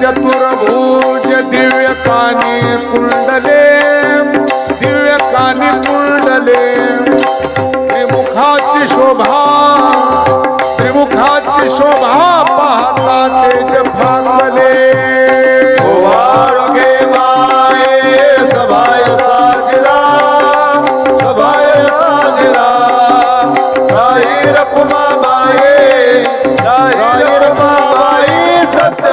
चतुर्भुज दिव्य कानी कुंडले दिव्य कानी कुंडले. त्रिमुखाची शोभा त्रिमुखाची शोभा पाहता तेज भांगले. रघुमा बाई रघुमा बाई सत्य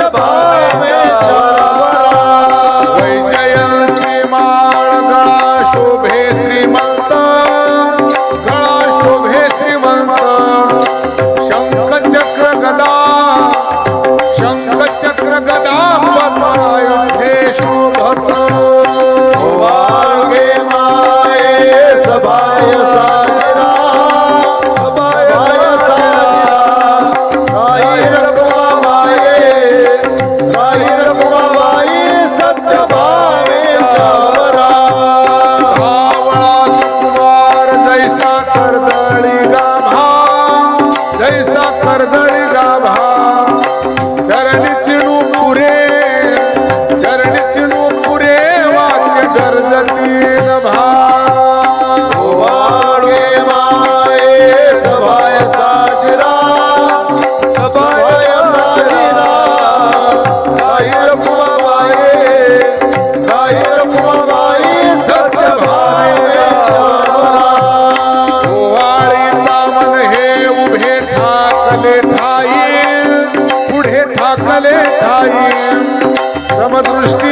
আমার ठाकले ठाई। पुढे ठाकले ठाई। समदृष्टी